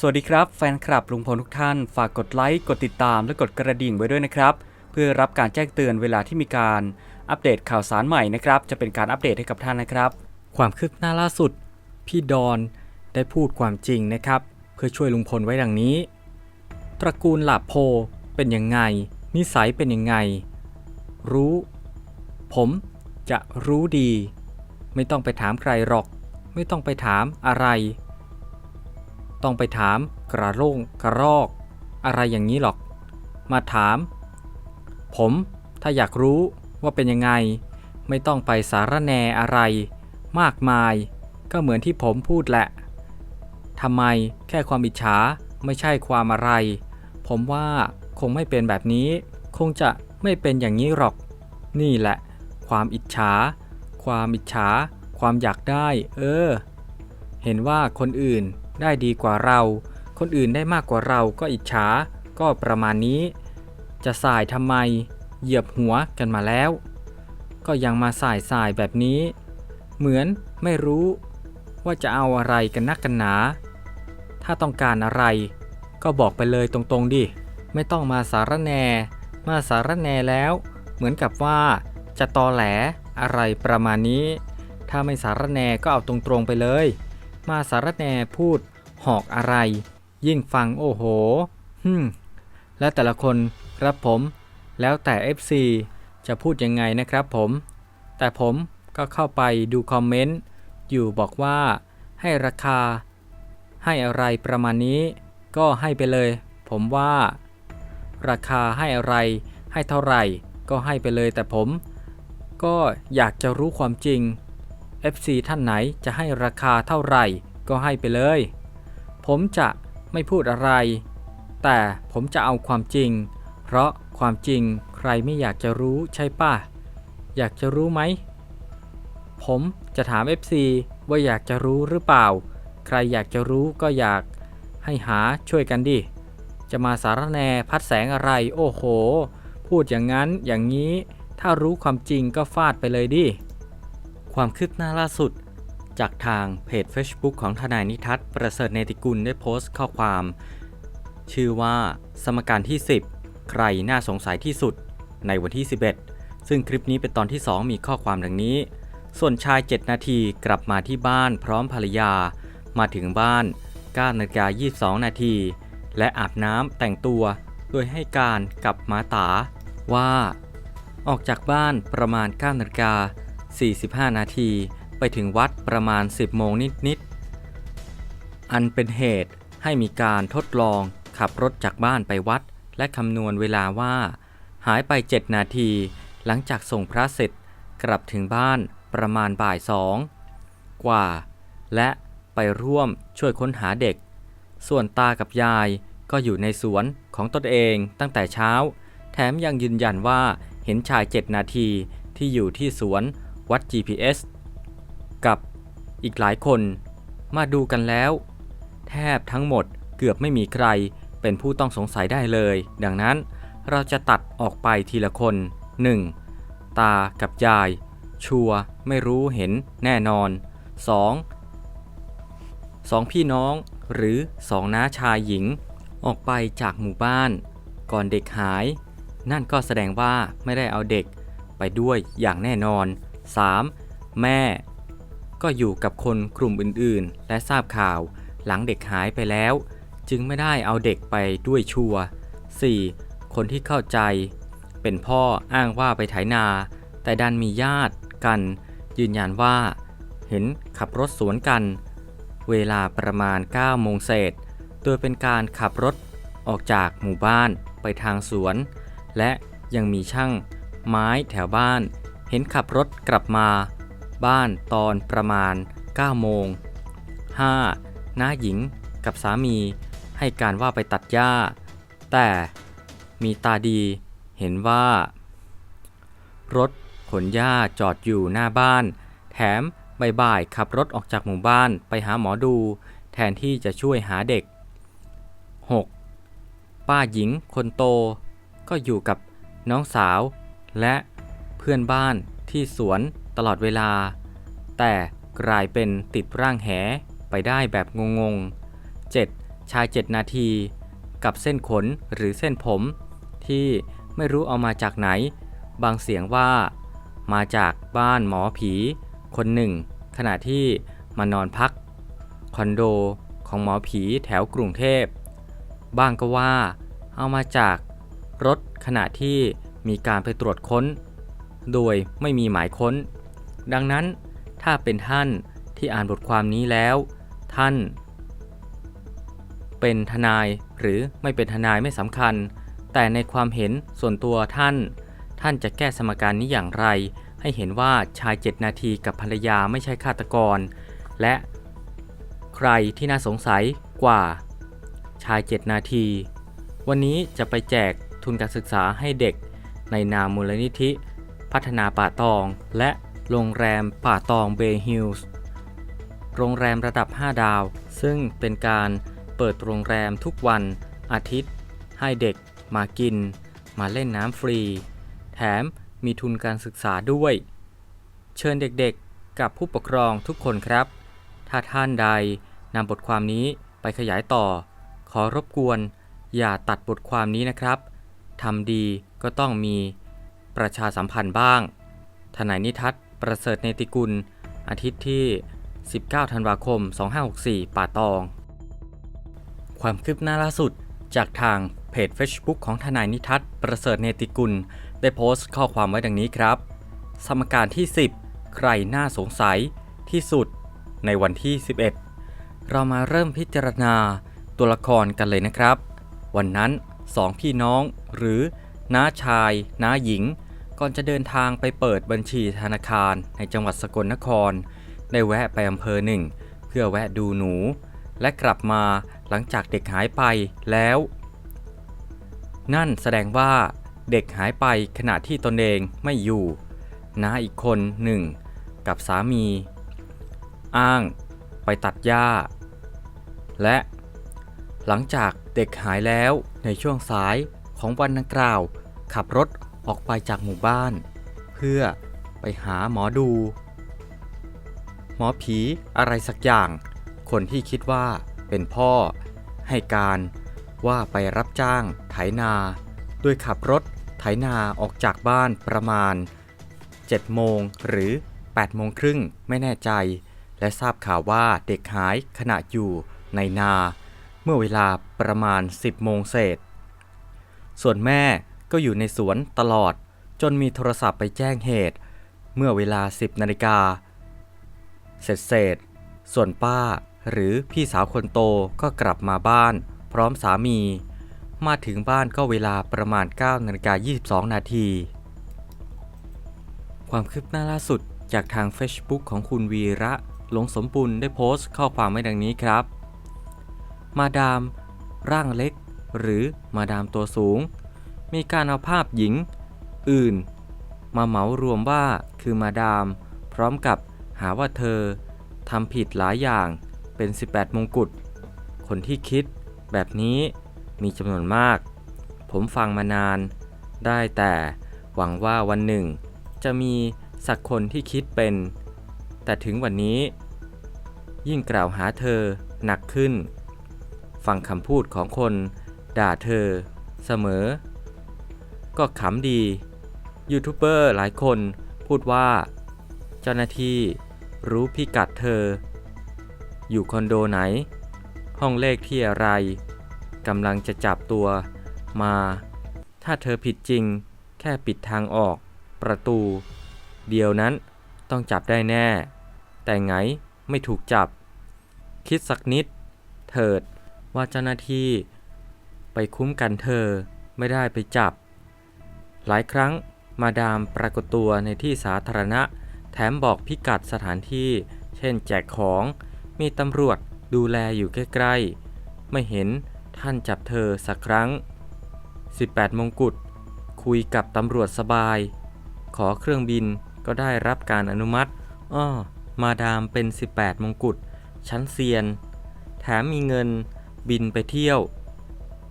สวัสดีครับแฟนคลับลุงพลทุกท่าน ฝากกดไลค์ กดติดตามและกดกระดิ่งไว้ด้วยนะครับ เพื่อรับการแจ้งเตือนเวลาที่มีการอัปเดตข่าวสารใหม่นะครับ จะเป็นการอัปเดตให้กับท่านนะครับ ความคืบหน้าล่าสุด พี่ดอนได้พูดความจริงนะครับ เพื่อช่วยลุงพลไว้ดังนี้ ตระกูลหลาโพเป็นยังไง นิสัยเป็นยังไง รู้ ผมจะรู้ดี ไม่ต้องไปถามใครหรอก ไม่ต้องไปถามอะไร ต้องไปถามกระโล่งกระรอก อะไรอย่างนี้หรอก มาถาม ผมถ้าอยากรู้ว่าเป็นยังไง ไม่ต้องไปสารแนอะไร มากมาย ก็เหมือนที่ผมพูดแหละทำไมแค่ความอิจฉาไม่ใช่ความอะไร ผมว่าคงไม่เป็นแบบนี้ คงจะไม่เป็นอย่างนี้หรอก นี่แหละ ความอิจฉา ความอิจฉา ความอยากได้ เออ เห็นว่าคนอื่น ได้ดีกว่าเรา คนอื่นได้มากกว่าเราก็อิจฉา ก็ประมาณนี้ จะสายทำไม เหยียบหัวกันมาแล้ว ก็ยังมาสายสายแบบนี้ เหมือนไม่รู้ว่าจะเอาอะไรกันนักกันหนา ถ้าต้องการอะไร ก็บอกไปเลยตรงๆดิ ไม่ต้องมาสารแน มาสารแนแล้ว เหมือนกับว่าจะตอแหลอะไรประมาณนี้ ถ้าไม่สารแนก็เอาตรงๆไปเลย มาสารแนพูดหอกอะไร ยิ่งฟังโอ้โหฮึมแล้วแต่ละคนครับผม แล้วแต่ FC จะพูดยังไงนะครับผม แต่ผมก็เข้าไปดูคอมเมนต์ อยู่บอกว่าให้ราคา ให้อะไรประมาณนี้ ก็ให้ไปเลย ผมว่า ราคาให้อะไร ให้เท่าไหร่ ก็ให้ไปเลยแต่ผม ก็อยากจะรู้ความจริง FC ท่านไหนจะให้ราคาเท่าไหร่ก็ให้ไปเลย ผมจะไม่พูดอะไร แต่ผมจะเอาความจริง เพราะความจริงใครไม่อยากจะรู้ใช่ป่ะ อยากจะรู้ไหม ผมจะถาม FC ว่าอยากจะรู้หรือเปล่า ใครอยากจะรู้ก็อยากให้หาช่วยกันดิ จะมาสารแนพัดแสงอะไร โอ้โห พูดอย่างนั้นอย่างนี้ ถ้ารู้ความจริงก็ฟาดไปเลยดิ ความคืบหน้าล่าสุด จากทางเพจ Facebook ของทนายนิทัศน์ประเสริฐเนติกุลได้โพสต์ข้อความ ชื่อว่าสมการที่ 10 ใครน่าสงสัยที่สุด ในวันที่ 11 ซึ่งคลิปนี้เป็นตอนที่ 2 มีข้อความดังนี้ ส่วนชาย 7 นาทีกลับมาที่บ้านพร้อมภรรยา มาถึงบ้าน9นาฬิกา22 นาที และอาบน้ำแต่งตัว โดยให้การกับมาตาว่า ออกจากบ้านประมาณ9นาฬิกา 45 นาทีไปถึงวัดประมาณ 10 โมงนิด ๆ อันเป็นเหตุให้มีการทดลองขับรถจากบ้านไปวัด และคำนวณเวลาว่า หายไป 7 นาที หลังจากส่งพระเสร็จกลับถึงบ้านประมาณบ่ายสองกว่า และไปร่วมช่วยค้นหาเด็ก ส่วนตากับยายก็อยู่ในสวนของตนเองตั้งแต่เช้า แถมยังยืนยันว่าเห็นชาย7นาทีที่อยู่ที่สวน วัด GPS กับอีกหลายคนมาดูกันแล้ว แทบทั้งหมดเกือบไม่มีใครเป็นผู้ต้องสงสัยได้เลย ดังนั้นเราจะตัดออกไปทีละคน 1. ตากับยาย ชัวไม่รู้เห็นแน่นอน 2. สองพี่น้องหรือสองน้าชายหญิง ออกไปจากหมู่บ้าน ก่อนเด็กหาย นั่นก็แสดงว่าไม่ได้เอาเด็กไปด้วยอย่างแน่นอน 3. แม่ ก็อยู่กับคนกลุ่มอื่นๆ และทราบข่าวหลังเด็กหายไปแล้ว จึงไม่ได้เอาเด็กไปด้วยชัวร์ 4. คนที่เข้าใจ เป็นพ่ออ้างว่าไปไถนา แต่ดันมีญาติกัน ยืนยันว่า เห็นขับรถสวนกัน เวลาประมาณ9โมงเศษ โดยเป็นการขับรถออกจากหมู่บ้านไปทางสวน และยังมีช่างไม้แถวบ้าน เห็นขับรถกลับมา บ้านตอนประมาณ 9 โมง 5. น้าหญิงกับสามีให้การว่าไปตัดหญ้า แต่มีตาดีเห็นว่า รถขนหญ้าจอดอยู่หน้าบ้าน แถมบ่ายๆขับรถออกจากหมู่บ้านไปหาหมอดู แทนที่จะช่วยหาเด็ก 6. ป้าหญิงคนโต ก็อยู่กับน้องสาวและ พื่อนบ้านที่สวนตลอดเวลา แต่กลายเป็นติดร่างแหไปได้แบบงงๆ 7. ชาย 7 นาที กับเส้นขนหรือเส้นผม ที่ไม่รู้เอามาจากไหน บางเสียงว่า มาจากบ้านหมอผี คนหนึ่ง ขณะที่มานอนพัก คอนโดของหมอผีแถวกรุงเทพบ้างก็ว่า เอามาจากรถขณะที่มีการไปตรวจค้น โดยไม่มีหมายค้น ดังนั้นถ้าเป็นท่านที่อ่านบทความนี้แล้ว ท่าน เป็นทนายหรือไม่เป็นทนายไม่สำคัญ แต่ในความเห็นส่วนตัวท่าน ท่านจะแก้สมการนี้อย่างไร ให้เห็นว่าชาย 7 นาทีกับภรรยาไม่ใช่ฆาตกร และใครที่น่าสงสัยกว่า ชาย 7 นาที วันนี้จะไปแจกทุนการศึกษาให้เด็กในนามมูลนิธิ พัฒนาป่าตอง และโรงแรมป่าตองเบย์ฮิลส์โรงแรมระดับ 5 ดาว ซึ่งเป็นการเปิดโรงแรมทุกวันอาทิตย์ ให้เด็กมากิน มาเล่นน้ำฟรี แถมมีทุนการศึกษาด้วย เชิญเด็กๆกับผู้ปกครองทุกคนครับ ถ้าท่านใดนำบทความนี้ไปขยายต่อ ขอรบกวน อย่าตัดบทความนี้นะครับทำดีก็ต้องมี ประชาสัมพันธ์บ้าง ทนายนิทัศน์ประเสริฐเนติกุล อาทิตย์ที่ 19 ธันวาคม 2564 ป่าตอง ความคืบหน้าล่าสุดจากทางเพจ Facebook ของทนายนิทัศน์ประเสริฐเนติกุล ได้โพสต์ข้อความไว้ดังนี้ครับ สมการที่ 10 ใครน่าสงสัยที่สุดในวันที่ 11 เรามาเริ่มพิจารณาตัวละครกันเลยนะครับ วันนั้นสองพี่น้องหรือน้าชาย น้าหญิง ก่อนจะเดินทางไปเปิดบัญชีธนาคารในจังหวัดสกลนคร ได้แวะไปอำเภอหนึ่ง เพื่อแวะดูหนู และกลับมาหลังจากเด็กหายไปแล้ว นั่นแสดงว่าเด็กหายไปขณะที่ตนเองไม่อยู่น้าอีกคนหนึ่ง กับสามี อ้างไปตัดหญ้า และหลังจากเด็กหายแล้วในช่วงสายของวันดังกล่าว ขับรถ ออกไปจากหมู่บ้าน เพื่อไปหาหมอดู หมอผีอะไรสักอย่าง คนที่คิดว่าเป็นพ่อ ให้การว่าไปรับจ้างไถนาโดยขับรถไถนาออกจากบ้านประมาณ 7 โมงหรือ 8 โมงครึ่งไม่แน่ใจ และทราบข่าวว่าเด็กหายขณะอยู่ในนา เมื่อเวลาประมาณ 10 โมงเศษ ส่วนแม่ ก็อยู่ในสวนตลอด จนมีโทรศัพท์ไปแจ้งเหตุ เมื่อเวลา 10นาฬิกาเสร็จเสร็จส่วนป้าหรือพี่สาวคนโตก็กลับมาบ้าน พร้อมสามี มาถึงบ้านก็เวลาประมาณ9นาฬิกา22 นาที ความคืบหน้าล่าสุดจากทาง Facebook ของคุณวีระหลงสมบุญได้โพสต์ข้อความไว้ดังนี้ครับ มาดาม ร่างเล็ก หรือมาดามตัวสูง มีการเอาภาพหญิง อื่น มาเหมารวมว่าคือมาดาม พร้อมกับหาว่าเธอทำผิดหลายอย่างเป็น 18 มงกุฎ คนที่คิดแบบนี้มีจำนวนมาก ผมฟังมานาน ได้แต่หวังว่าวันหนึ่ง จะมีสักคนที่คิดเป็น แต่ถึงวันนี้ ยิ่งกล่าวหาเธอหนักขึ้น ฟังคำพูดของคนด่าเธอเสมอ ก็ขำดียูทูบเบอร์หลายคนพูดว่า เจ้าหน้าที่รู้พิกัดเธอ อยู่คอนโดไหน ห้องเลขที่อะไรกำลังจะจับตัวมา ถ้าเธอผิดจริง แค่ปิดทางออก ประตู เดียวนั้นต้องจับได้แน่ แต่ไงไม่ถูกจับ คิดสักนิด เถิดว่าเจ้าหน้าที่ ไปคุ้มกันเธอไม่ได้ไปจับ หลายครั้งมาดามปรากฏตัวในที่สาธารณะ แถมบอกพิกัดสถานที่ เช่นแจกของ มีตำรวจดูแลอยู่ใกล้ๆ ไม่เห็นท่านจับเธอสักครั้ง 18 มงกุฎคุยกับตำรวจสบาย ขอเครื่องบินก็ได้รับการอนุมัติ อ้อ มาดามเป็น 18 มงกุฎชั้นเซียน แถมมีเงินบินไปเที่ยว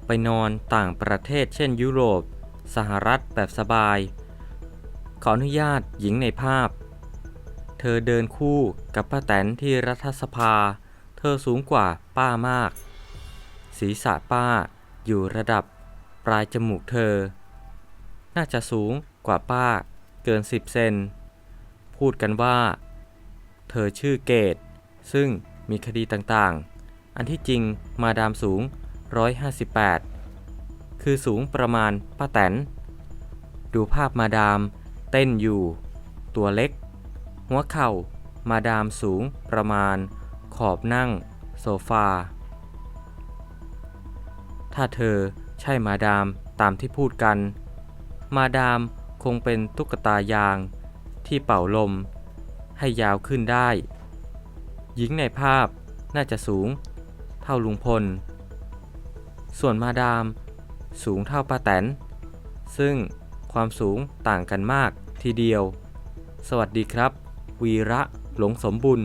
ไปนอนต่างประเทศเช่นยุโรป สหรัฐแบบสบาย ขออนุญาตหญิงในภาพ เธอเดินคู่กับป้าแตนที่รัฐสภา เธอสูงกว่าป้ามาก ศีรษะป้าอยู่ระดับปลายจมูกเธอ น่าจะสูงกว่าป้าเกิน10เซน พูดกันว่า เธอชื่อเกต ซึ่งมีคดีต่างๆ อันที่จริงมาดามสูง 158 คือสูงประมาณป้าแตน ดูภาพมาดาม เต้นอยู่ ตัวเล็ก หัวเข่า มาดามสูงประมาณ ขอบนั่ง โซฟา ถ้าเธอใช่มาดามตามที่พูดกัน มาดามคงเป็นตุ๊กตายางที่เป่าลม ให้ยาวขึ้นได้ หญิงในภาพน่าจะสูง เท่าลุงพล ส่วนมาดาม สูงเท่าป้าแตน ซึ่งความสูงต่างกันมากทีเดียว สวัสดีครับ วีระหลงสมบุญ